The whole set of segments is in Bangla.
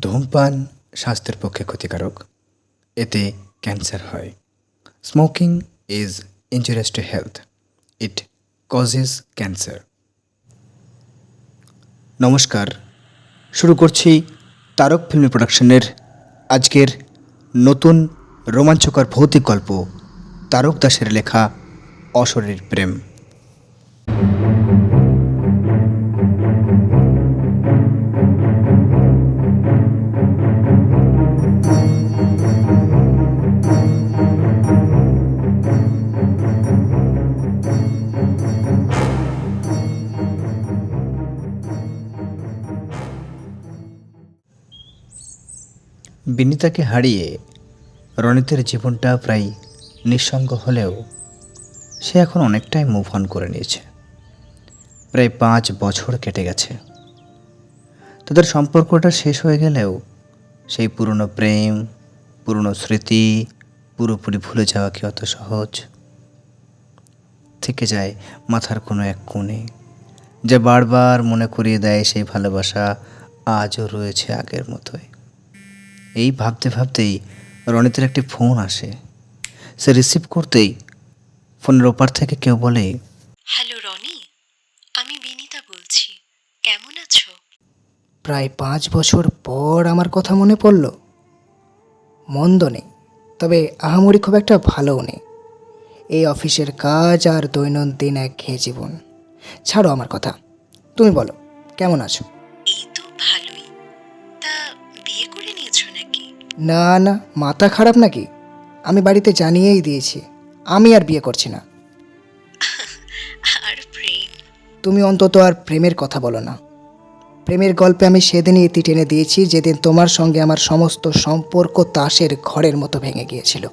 ধূমপান স্বাস্থ্যের পক্ষে ক্ষতিকারক। এতে ক্যান্সার হয়। Smoking is injurious to health. It causes cancer. নমস্কার। শুরু করছি তারক ফিল্ম প্রোডাকশনের আজকের নতুন রোমাঞ্চকর ভৌতিক গল্প তারক দাসের লেখা অশরীর প্রেম। বিনিতাকে হারিয়ে রনিতের জীবনটা প্রায় নিঃসঙ্গ হলেও সে এখন অনেকটাই মুভ অন করে নিয়েছে। প্রায় পাঁচ বছর কেটে গেছে। তাদের সম্পর্কটা শেষ হয়ে গেলেও সেই পুরনো প্রেম, পুরনো স্মৃতি, পুরোপুরি ভুলে যাওয়া কি অত সহজ? থেকে যায় মাথার কোনো এক কোণে, যা বারবার মনে করিয়ে দেয় সেই ভালোবাসা আজও রয়েছে আগের মতোই। এই ভাবতে ভাবতেই রনিতের একটি ফোন আসে। সে রিসিভ করতেই ফোনের ওপার থেকে কেউ বলে হ্যালো রনি আমি বিনিতা বলছি। কেমন আছো? প্রায় পাঁচ বছর পর আমার কথা মনে পড়ল। মন্দ নেই তবে আহামরি খুব একটা ভালোও নেই। এই অফিসের কাজ আর দৈনন্দিন একঘেয়ে জীবন। ছাড়ো আমার কথা। তুমি বলো কেমন আছো? না না মাথা খারাপ নাকি? আমি বাড়িতে জানিয়েই দিয়েছি। আমি আর বিয়ে করছি না। আর প্রেম। তুমি অন্তত আর প্রেমের কথা বলো না। প্রেমের গল্পে আমি সেদিনই ইতি টেনে দিয়েছি যেদিন তোমার সঙ্গে আমার সমস্ত সম্পর্ক তাসের ঘরের মতো ভেঙে গিয়েছিল।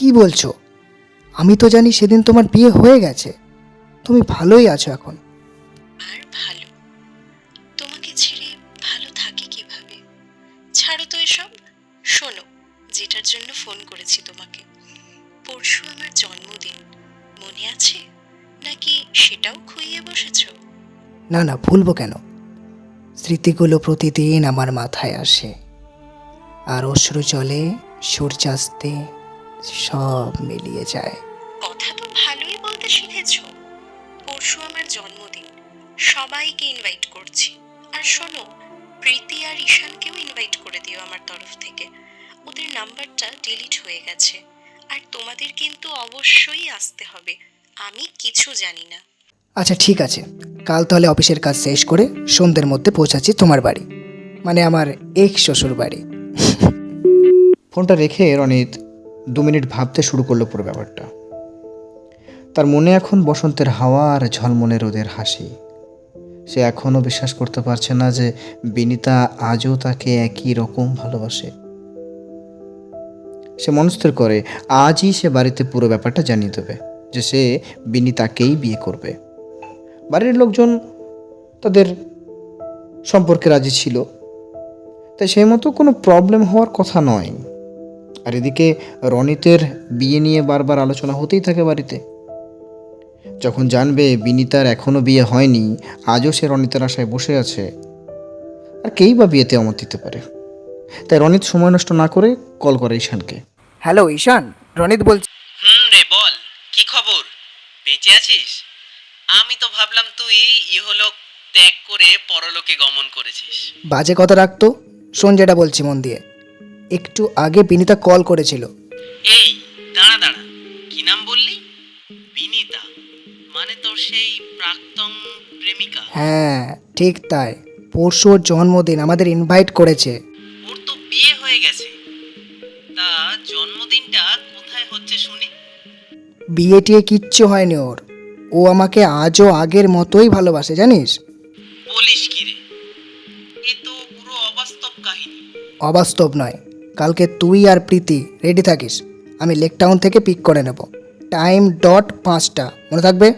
কি বলছো? আমি তো জানি সেদিন তোমার বিয়ে হয়ে গেছে। তুমি ভালোই আছো এখন। আর ভালো। তোমাকে ছেড়ে ভালো থাকি কীভাবে? ছাড়ো তো এসব। শোনো যেটার জন্য ফোন করেছি তোমাকে। পরশু আমার জন্মদিন। মনে আছে? নাকি সেটাও খুইয়ে বসেছো? না না ভুলবো কেন? স্মৃতিগুলো প্রতিদিন আমার মাথায় আসে। আর অশ্রু চলে সূর্যাস্তে সব মিলিয়ে যায়। কথা তো ভালোই বলতে শিখেছো। পরশু আমার জন্মদিন। সবাইকে ইনভাইট করছি। আর শোনো প্রীতি আর ঈশানকেও ইনভাইট করে দিও আমার তরফ থেকে। ওদের নাম্বারটা ডিলিট হয়ে গেছে। আর তোমাদের কিন্তু অবশ্যই আসতে হবে। আমি কিছু জানি না। আচ্ছা ঠিক আছে। কাল তাহলে অফিসের কাজ শেষ করে সন্ধ্যের মধ্যে পৌঁছাচ্ছি তোমার বাড়ি। মানে আমার এক শ্বশুর বাড়ি ফোনটা রেখে রনিত দু মিনিট ভাবতে শুরু করল পুরো ব্যাপারটা। তার মনে এখন বসন্তের হাওয়া আর ঝলমলে রোদের হাসি। সে এখনও বিশ্বাস করতে পারছে না যে বিনিতা আজও তাকে একই রকম ভালোবাসে। সে মনস্থির করে, আজই সে বাড়িতে পুরো ব্যাপারটা জানিয়ে দেবে যে সে বিনিতাকেই বিয়ে করবে। বাড়ির লোকজন তাদের সম্পর্কে রাজি ছিল। তাই সেই মতো কোনো প্রবলেম হওয়ার কথা নয়। আর এদিকে রনিতের বিয়ে নিয়ে বারবার আলোচনা হতেই থাকে বাড়িতে। যখন জানবে বিনিতার এখনও বিয়ে হয়নি আজও সে রনিতের আশায় বসে আছে। আর কেই বা বিয়েতে অমত দিতে পারে? তাই রনিত সময় নষ্ট না করে কল করে ঈশানকে। হ্যালো ঈশান রনিত বলছি হুম রে বল কি খবর? বেঁচে আছিস? আমি তো ভাবলাম তুই ইহলোক ত্যাগ করে পরলোকে গমন করেছিস। বাজে কথা রাখতো শোন যেটা বলছি মন দিয়ে। একটু আগে বিনিতা কল করেছিল। এই দাঁড়া দাঁড়া। কি নাম বললি? বিনিতা। মানে তোর সেই প্রাক্তন প্রেমিকা? হ্যাঁ ঠিক তাই। পরশু ওর জন্মদিন আমাদের ইনভাইট করেছে। ওর তো বিয়ে হয়ে গেছে। তা জন্মদিনটা কোথায় হচ্ছে শুনি? বিয়ে টিয়ে কিচ্ছু হয়নি ওর। ও আমাকে আজও আগের মতোই ভালোবাসে জানিস? বলিস কি রে? এ তো পুরো অবাস্তব কাহিনী। অবাস্তব নয়। কালকে তুই আর প্রীতি রেডি থাকিস। আমি লেক টাউন থেকে পিক করে নেব। টাইম ডট পাঁচটা। মনে থাকবে?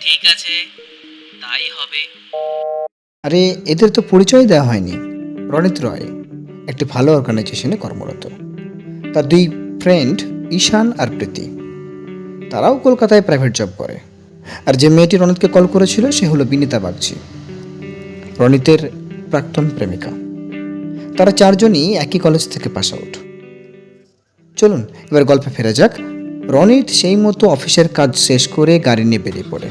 ঠিক আছে। তাই হবে। আরে এদের তো পরিচয় দেওয়া হয়নি। রনিত রয় একটি ভালো অর্গানাইজেশনে কর্মরত। তার দুই ফ্রেন্ড ঈশান আর প্রীতি। তারাও কলকাতায় প্রাইভেট জব করে। আর যে মেয়েটি রনিতকে কল করেছিল সে হলো বিনীতা বাগচি। রনিতের প্রাক্তন প্রেমিকা। তারা চারজনই একই কলেজ থেকে পাস আউট চলুন, এবার গল্পে ফেরা যাক। রনিত সেই মতো অফিসের কাজ শেষ করে গাড়ি নিয়ে বেরিয়ে পড়ে।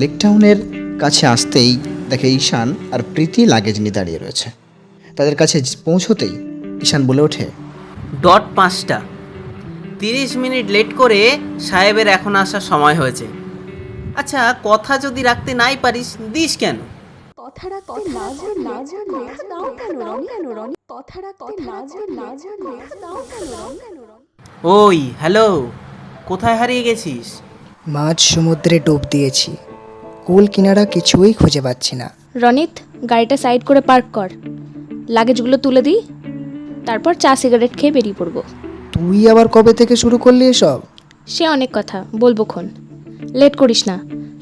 লেকটাউনের কাছে আসতেই দেখে ঈশান আর প্রীতি লাগেজ নিয়ে দাঁড়িয়ে রয়েছে। তাদের কাছে পৌঁছতেই ঈশান বলে ওঠে ডট পাঁচটা। তিরিশ মিনিট লেট করে সাহেবের এখন আসার সময় হয়েছে। আচ্ছা কথা যদি রাখতে নাই পারিস, দিস কেন? কথা না জানলে না জানলে তাও কেন রনি কেন রনি। কথা না জানলে না জানলে তাও কেন রনি কেন রনি ওই হ্যালো কোথায় হারিয়ে গেছিস? মাঝ সমুদ্রে ডুব দিয়েছি। কুল কিনারা কিছুই খুঁজে পাচ্ছি না। রনিত গাড়িটা সাইড করে পার্ক কর। লাগেজগুলো তুলে দিই তারপর চা সিগারেট খেয়ে বেরিয়ে পড়ব। তুই আবার কবে থেকে শুরু করলি এসব? সে অনেক কথা বলব খন লেট করিস না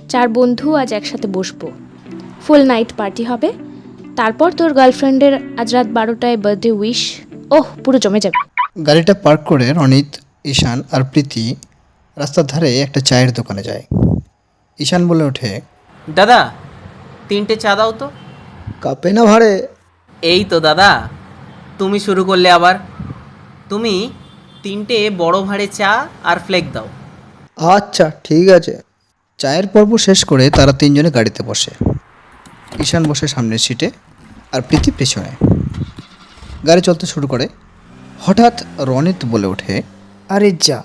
চার বন্ধু আজ একসাথে বসবো। ফুল নাইট পার্টি হবে। তারপর তোর গার্লফ্রেন্ডের আজ রাত বারোটায় বার্থডে উইশ। ওহ পুরো জমে যাবে। গাড়িটা পার্ক করে রনিত ঈশান আর প্রীতি রাস্তার ধারে একটা চায়ের দোকানে যায়। ঈশান বলে ওঠে দাদা তিনটে চা দাও তো। কাপে না ভাড়ে? এই তো দাদা। তুমি শুরু করলে আবার। তুমি তিনটে বড় ভাঁড়ে চা আর ফ্লেক দাও। আচ্ছা ঠিক আছে। চায়ের পর্ব শেষ করে তারা তিনজনে গাড়িতে বসে। ঈশান বসে সামনের সিটে আর প্রীতি পেছনে। গাড়ি চলতে শুরু করে। হঠাৎ রনিত বলে ওঠে আরে যা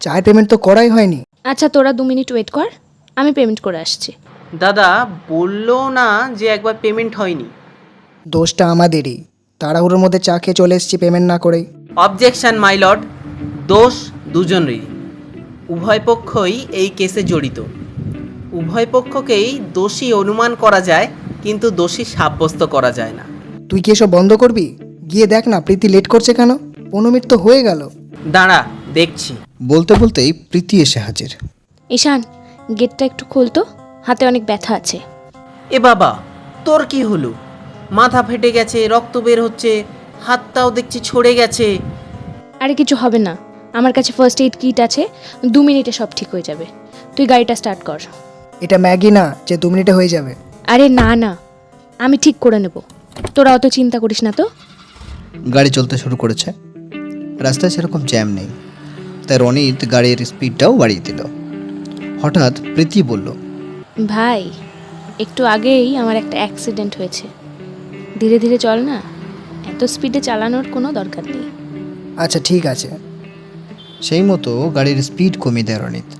চায়ের পেমেন্ট তো করাই হয়নি। আচ্ছা তোরা দু মিনিট ওয়েট কর আমি পেমেন্ট করে আসছি। দাদা বলল না যে একবার পেমেন্ট হয়নি। দোষটা আমাদেরই। তাড়াহুড়োর মধ্যে চা খেয়ে চলে এসেছি পেমেন্ট না করেই। অবজেকশন মাই লর্ড দোষ দুজনেরই। উভয় পক্ষই এই কেসে জড়িত। উভয় পক্ষকেই দোষী অনুমান করা যায় কিন্তু দোষী সাব্যস্ত করা যায় না। তুই কি এসব বন্ধ করবি? গিয়ে দেখ না প্রীতি লেট করছে কেন? পনেরো মিনিট তো হয়ে গেল। দাঁড়া দেখছি। বলতে বলতেই প্রীতি এসে হাজির। ঈশান গেটটা একটু খুলতো হাতে অনেক ব্যথা আছে। এ বাবা তোর কি হলো? মাথা ফেটে গেছে রক্ত বের হচ্ছে হাতটাও দেখছি ছড়ে গেছে। আরে কিছু হবে না আমার কাছে ফার্স্ট এইড কিট আছে দু মিনিটে সব ঠিক হয়ে যাবে। তুই গাড়িটা স্টার্ট কর। এটা ম্যাগি না যে দু মিনিটে হয়ে যাবে। আরে না না। আমি ঠিক করে নেব। তোরা অত চিন্তা করিস না তো। গাড়ি চলতে শুরু করেছে। রাস্তায় সেরকম জ্যাম নেই। তাই রনিত গাড়ির স্পিডটাও বাড়িয়ে দিল। হঠাৎ প্রীতি বলল ভাই একটু আগেই আমার একটা অ্যাক্সিডেন্ট হয়েছে। ধীরে ধীরে চল না এত স্পিডে চালানোর কোনো দরকার নেই। আচ্ছা ঠিক আছে। সেই মতো গাড়ির স্পিড কমিয়ে দেয় রনিত।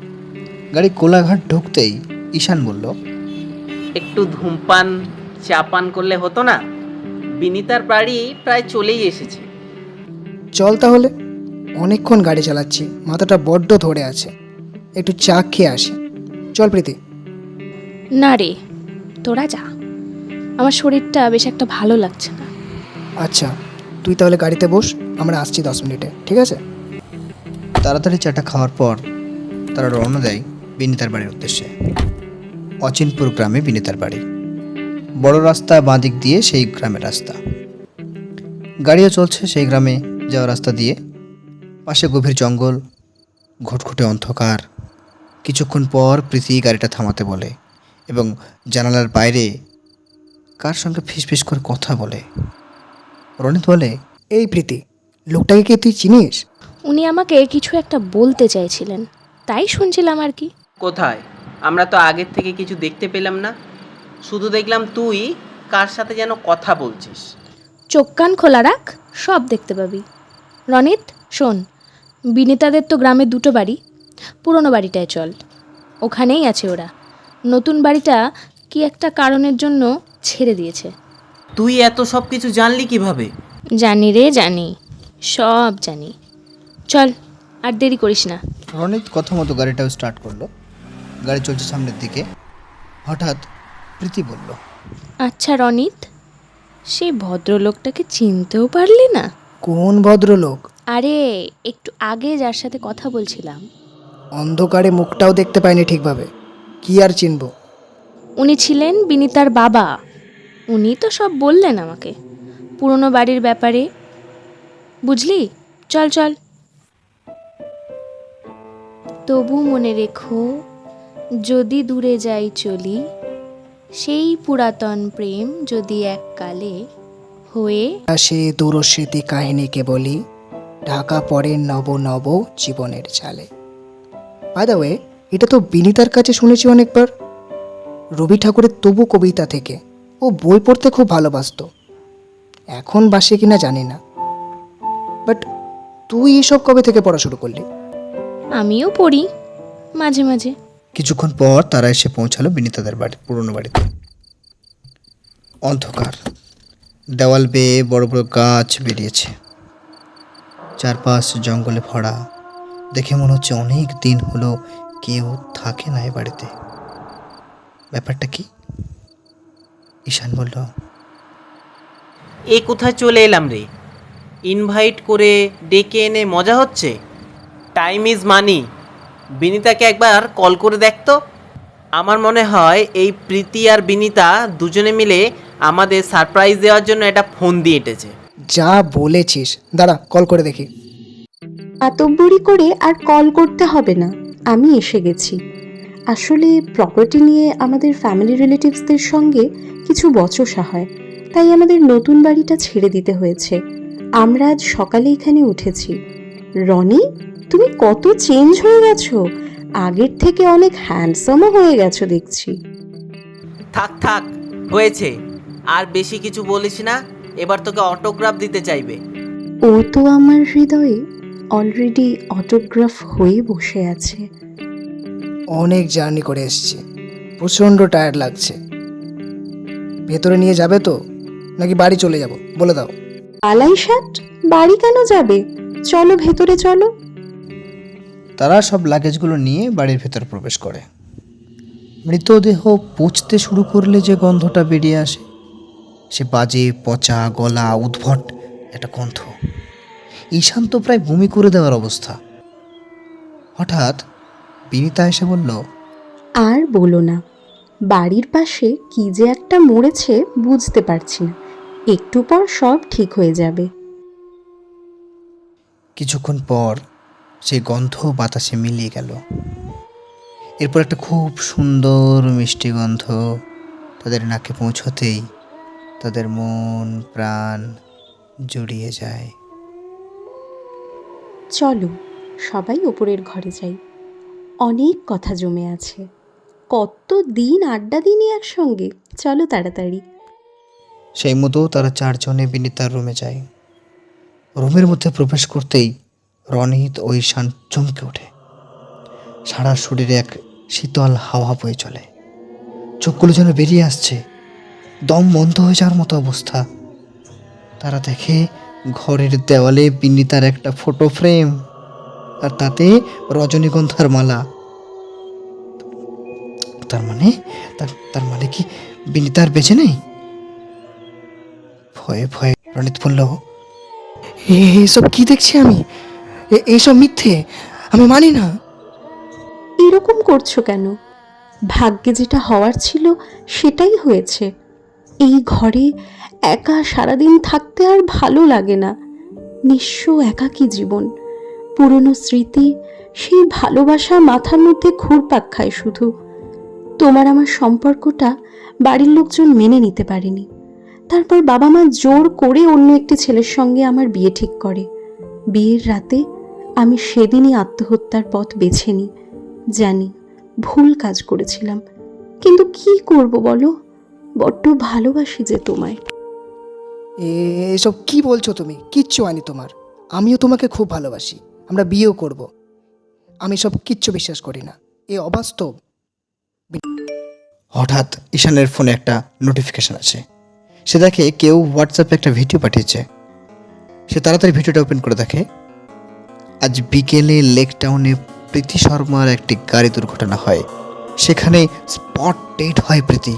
গাড়ি কোলাঘাট ঢুকতেই ঈশান বলল একটু ধূমপান চাপান করলে হতো না? বিনিতার বাড়ি প্রায় চলেই এসেছে। চল তাহলে অনেকক্ষণ গাড়ি চালাচ্ছি মাথাটা বড্ড ধরে আছে। একটু চা খেয়ে আসি। চল প্রীতি। না রে তোরা যা। আমার শরীরটা বেশ একটা ভালো লাগছে না। আচ্ছা তুই তাহলে গাড়িতে বস আমরা আসছি দশ মিনিটে ঠিক আছে? তাড়াতাড়ি চাটা খাওয়ার পর তারা রওনা দেয় বিনিতার বাড়ির উদ্দেশ্যে। অচিনপুর গ্রামে বিনিতার বাড়ি। বড় রাস্তা বাঁদিক দিয়ে সেই গ্রামের রাস্তা। গাড়িও চলছে সেই গ্রামে যাওয়া রাস্তা দিয়ে। পাশে গভীর জঙ্গল ঘটঘটে অন্ধকার। কিছুক্ষণ পর প্রীতি গাড়িটা থামাতে বলে এবং জানালার বাইরে কার সঙ্গে ফিসফিস করে কথা বলে। রনিত বলে এই প্রীতি লোকটাকে কি তুই চিনিস? উনি আমাকে কিছু একটা বলতে চাইছিলেন তাই শুনছিলাম আর কি। কোথায়? আমরা তো আগের থেকে কিছু দেখতে পেলাম না। শুধু দেখলাম তুই কার সাথে যেন কথা বলছিস। চোখ কান খোলা রাখ সব দেখতে পাবি। রনিত শোন বিনিতাদের তো গ্রামে দুটো বাড়ি পুরনো বাড়িটায় চল। ওখানেই আছে ওরা। নতুন বাড়িটা কি একটা কারণের জন্য ছেড়ে দিয়েছে। তুই এত সব কিছু জানলি কীভাবে? জানি রে জানি। সব জানি। চল আর দেরি করিস না। রনিত কথা মতো গাড়িটাও স্টার্ট করল। গাড়ি চলছে সামনের দিকে। হঠাৎ প্রীতি বলল আচ্ছা রনিত সেই ভদ্রলোকটাকে চিনতেও পারলি না? কোন ভদ্রলোক? আরে একটু আগে যার সাথে কথা বলছিলাম। অন্ধকারে মুখটাও দেখতে পাইনি ঠিকভাবে। কি আর চিনবো? উনি ছিলেন বিনিতার বাবা। উনি তো সব বললেন আমাকে। পুরনো বাড়ির ব্যাপারে। বুঝলি? চল চল। তবু মনে রেখো যদি দূরে যাই চলি সেই পুরাতন প্রেম যদি এককালে হয়ে সে দূরস্মৃতি কাহিনীকে বলি ঢাকা পড়ে নব নব জীবনের চালে বাদাওয়ে এটা তো বিনিতার কাছে শুনেছি অনেকবার। রবি ঠাকুরের তবু কবিতা থেকে। ও বই পড়তে খুব ভালোবাসতো। এখন বাসে কিনা জানি না। বাট তুই এসব কবে থেকে পড়া শুরু করলি? আমিও পড়ি মাঝে মাঝে। কিছুক্ষণ পর তারা এসে পৌঁছালো বিনীতাদের বাড়ি, পুরনো বাড়িতে। অন্ধকার। দেওয়াল বেয়ে বড় বড় গাছ বেরিয়েছে। চারপাশ জঙ্গলে ভরা। দেখে মনে হচ্ছে অনেক দিন হলো কেউ থাকে না এ বাড়িতে। ব্যাপারটা কি? ঈশান বলল, এ কোথায় চলে এলাম রে? ইনভাইট করে ডেকে এনে মজা হচ্ছে? টাইম ইজ মানি বিনিতাকে একবার কল করে দেখতো আমার মনে হয় এই প্রীতি আর বিনিতা দুজনে মিলে আমাদের সারপ্রাইজ দেওয়ার জন্য একটা ফোন দিয়ে এঁটেছে। যা বলেছিস। দাঁড়া কল করে দেখি। আতব্বরি করে আর কল করতে হবে না। আমি এসে গেছি। আসলে প্রপার্টি নিয়ে আমাদের ফ্যামিলি রিলেটিভসদের সঙ্গে কিছু বচসা হয়। তাই আমাদের নতুন বাড়িটা ছেড়ে দিতে হয়েছে। আমরা আজ সকালে এখানে উঠেছি। রনি? তুমি কত চেঞ্জ হয়ে গেছো? আগের থেকে অনেক হ্যান্ডসামও হয়ে গেছো দেখছি। থাক থাক হয়েছে। আর বেশি কিছু বলিস না এবার তোকে অটোগ্রাফ দিতে চাইবে। ও তো আমার হৃদয়ে অলরেডি অটোগ্রাফ হয়ে বসে আছে। অনেক জার্নি করে এসছি প্রচণ্ড টায়ার্ড লাগছে। ভেতরে নিয়ে যাবে তো নাকি বাড়ি চলে যাব? বলে দাও। আলাই বাড়ি কেন যাবে? চলো ভেতরে চলো। তারা সব লাগেজগুলো নিয়ে বাড়ির ভেতর প্রবেশ করে। মৃতদেহ পচতে শুরু করলে যে গন্ধটা বেরিয়ে আসে সে বাজে পচা গলা উদ্ভট একটা গন্ধ। ঈশান তো প্রায় বমি করে দেওয়ার অবস্থা। হঠাৎ বিনিতা এসে বলল আর বলো না বাড়ির পাশে কি যে একটা মরেছে বুঝতে পারছি না। একটু পর সব ঠিক হয়ে যাবে। কিছুক্ষণ পর সেই গন্ধ বাতাসে মিলিয়ে গেল। এরপর একটা খুব সুন্দর মিষ্টি গন্ধ তাদের নাকে পৌঁছতেই তাদের মন প্রাণ জুড়িয়ে যায়। চলো সবাই ওপরের ঘরে যাই। অনেক কথা জমে আছে। কত দিন আড্ডা দিনই একসঙ্গে। চলো তাড়াতাড়ি। সেই মতো তারা চারজনে বিনিতার রুমে যায়। রুমের মধ্যে প্রবেশ করতেই রনিত ও ঈশান চমকে ওঠে। সারা শরীরে এক শীতল হাওয়া বয়ে চলে। চোখগুলো যেন বেরিয়ে আসছে। দম বন্ধ হয়ে যাওয়ার মতো অবস্থা। তারা দেখে ঘরের দেওয়ালে বিনিতার একটা ফটো ফ্রেম আর তাতে রজনীগন্ধার মালা। তার মানে তার মানে কি বিনিতার বেঁচে নেই? ভয়ে ভয়ে রনিত বলল এসব কি দেখছি আমি? এইসব মিথ্যে? আমি মানি না। এরকম করছ কেন? ভাগ্যে যেটা হওয়ার ছিল সেটাই হয়েছে। এই ঘরে একা সারাদিন থাকতে আর ভালো লাগে না। নিঃস্ব একাকী জীবন। পুরনো স্মৃতি, সেই ভালোবাসা মাথার মধ্যে ঘুরপাক খায় শুধু। তোমার আমার সম্পর্কটা বাড়ির লোকজন মেনে নিতে পারেনি। তারপর বাবা মা জোর করে অন্য একটি ছেলের সঙ্গে আমার বিয়ে ঠিক করে। বিয়ের রাতে আমি সেদিনই আত্মহত্যার পথ বেছে নিই। জানি ভুল কাজ করেছিলাম। কিন্তু কি করব বলো? বড্ড ভালোবাসি যে তোমায়। এ- এসব কি বলছো তুমি? কিচ্ছু আনি তোমার। আমিও তোমাকে খুব ভালোবাসি। আমরা বিয়েও করব। আমি সব কিচ্ছু বিশ্বাস করি না। এ অবাস্তব। হঠাৎ ঈশানের ফোনে একটা নোটিফিকেশন আছে সে দেখে কেউ হোয়াটসঅ্যাপে একটা ভিডিও পাঠিয়েছে। সে তাড়াতাড়ি ভিডিওটা ওপেন করে দেখে। আজ বিকেলে লেক টাউনে প্রীতি শর্মার একটি গাড়ি দুর্ঘটনা হয়। সেখানে স্পট ডেট হয় প্রীতি।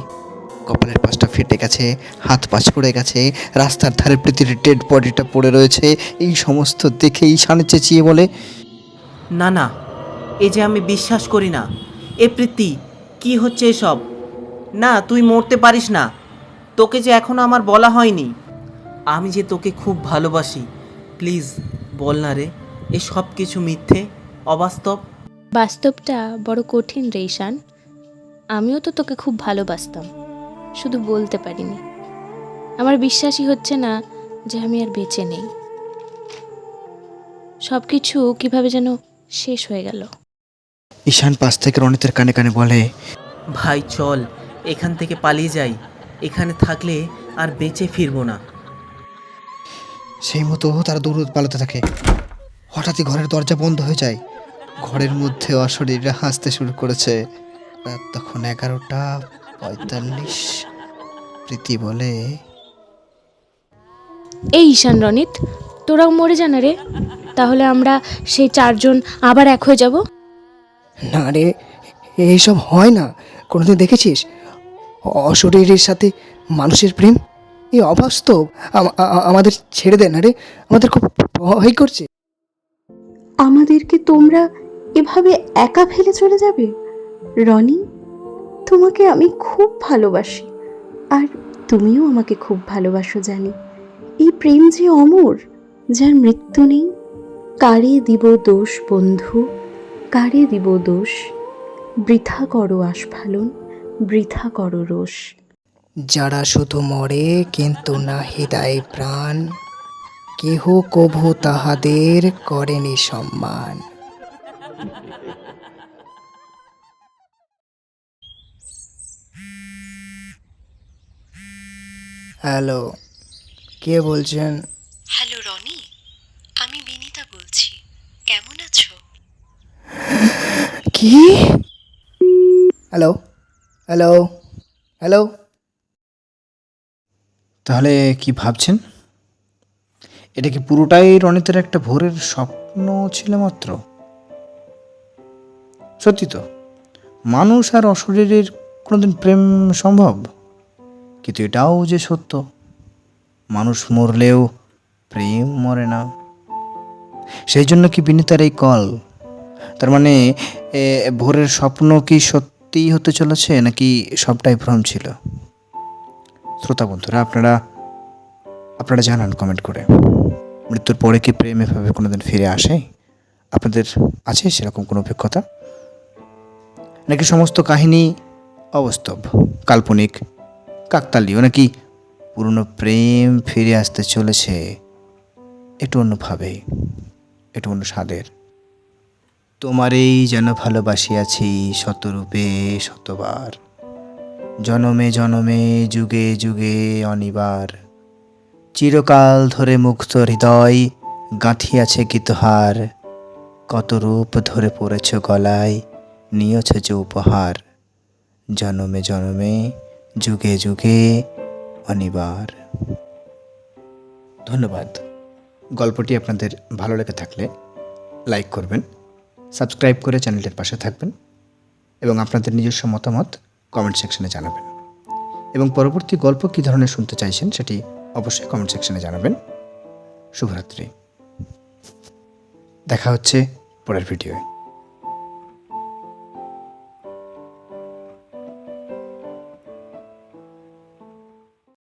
কপালের পাশটা ফেটে গেছে, হাত পাশ পড়ে গেছে, রাস্তার ধারে প্রীতির ডেড বডিটা পড়ে রয়েছে। এই সমস্ত দেখে ঈশান চেঁচিয়ে বলে, না না, এ যে আমি বিশ্বাস করি না। এ প্রীতি, কি হচ্ছে এসব? না, তুই মরতে পারিস না। তোকে যে এখনও আমার বলা হয়নি। আমি যে তোকে খুব ভালোবাসি, প্লিজ বল না রে। এ সব কিছু মিথ্যে অবাস্তব। বাস্তবটা বড় কঠিন রে ঈশান। আমিও তো তোকে খুব ভালোবাসতাম শুধু বলতে পারিনি। আমার বিশ্বাসই হচ্ছে না যে আমি আর বেঁচে নেই। সব কিছু কীভাবে যেন শেষ হয়ে গেল। ঈশান পাশ থেকে রনিতের কানে কানে বলে ভাই চল এখান থেকে পালিয়ে যাই। এখানে থাকলে আর বেঁচে ফিরবো না। সেই মতো তারা দৌড় পালাতে থাকে। হঠাৎই ঘরের দরজা বন্ধ হয়ে যায়। ঘরের মধ্যে অশরীররা হাসতে শুরু করেছে। রাত তখন এগারোটা পঁয়তাল্লিশ। প্রীতি বলে এই ঈশান রনিত তোরাও মরে জানা রে। তাহলে আমরা সেই চারজন আবার এক হয়ে যাব? না রে এইসব হয় না। কোনোদিন দেখেছিস? অশরীরের সাথে মানুষের প্রেম? এই অবাস্তব। আমাদের ছেড়ে দে না রে। আমাদের খুব ভয় করছে। আমাদেরকে তোমরা এভাবে একা ফেলে চলে যাবে? রনি, তোমাকে আমি খুব ভালোবাসি। আর তুমিও আমাকে খুব ভালোবাসো, জানি। এই প্রেম যে অমর, যার মৃত্যু নেই, কারে দিব দোষ বন্ধু? কারে দিব দোষ? বৃথা করো আস্ফালন, বৃথা করো রোষ। যারা শুধু মরে, কিন্তু না হৃদয় প্রাণ। কেহ কভু তাহাদের করেনি সম্মান। হ্যালো কে বলছেন? হ্যালো রনি আমি বিনিতা বলছি। কেমন আছো? কি? Hello hello hello. তাহলে কি ভাবছেন? এটা কি পুরোটাই রনিতের একটা ভোরের স্বপ্ন ছিল মাত্র? সত্যি তো, মানুষ আর অশরীরের কোনোদিন প্রেম সম্ভব? কিন্তু এটাও যে সত্য, মানুষ মরলেও প্রেম মরে না। সেই জন্য কি বিনীতার এই কল, তার মানে ভোরের স্বপ্ন কি সত্যিই হতে চলেছে, নাকি সবটাই ভ্রম ছিল? শ্রোতা বন্ধুরা, আপনারা আপনারা জানান কমেন্ট করে। মৃত্যুর পরে কি প্রেম এভাবে কোনোদিন ফিরে আসে? আপনাদের আছে সেরকম কোনো অভিজ্ঞতা? নাকি সমস্ত কাহিনী অবাস্তব, কাল্পনিক, কাকতালীয়, নাকি পুরনো প্রেম ফিরে আসতে চলেছে একটু অন্যভাবে, একটু অন্য স্বাদের? তোমারেই যেন ভালোবাসি আছি শতরূপে শতবার, জনমে জনমে, যুগে যুগে অনিবার। চিরকাল ধরে মুক্ত হৃদয় গাঁথিয়াছে গীতহার। কত রূপ ধরে পড়েছ গলায়, নিয়েছ যে উপহার। জনমে জনমে, যুগে যুগে অনিবার। ধন্যবাদ। গল্পটি আপনাদের ভালো লেগে থাকলে লাইক করবেন, সাবস্ক্রাইব করে চ্যানেলটির পাশে থাকবেন এবং আপনাদের নিজস্ব মতামত কমেন্ট সেকশনে জানাবেন। এবং পরবর্তী গল্প কী ধরনের শুনতে চাইছেন সেটি অবশ্যই কমেন্ট সেকশনে জানাবেন। শুভরাত্রি। দেখা হচ্ছে পরের ভিডিওয়ে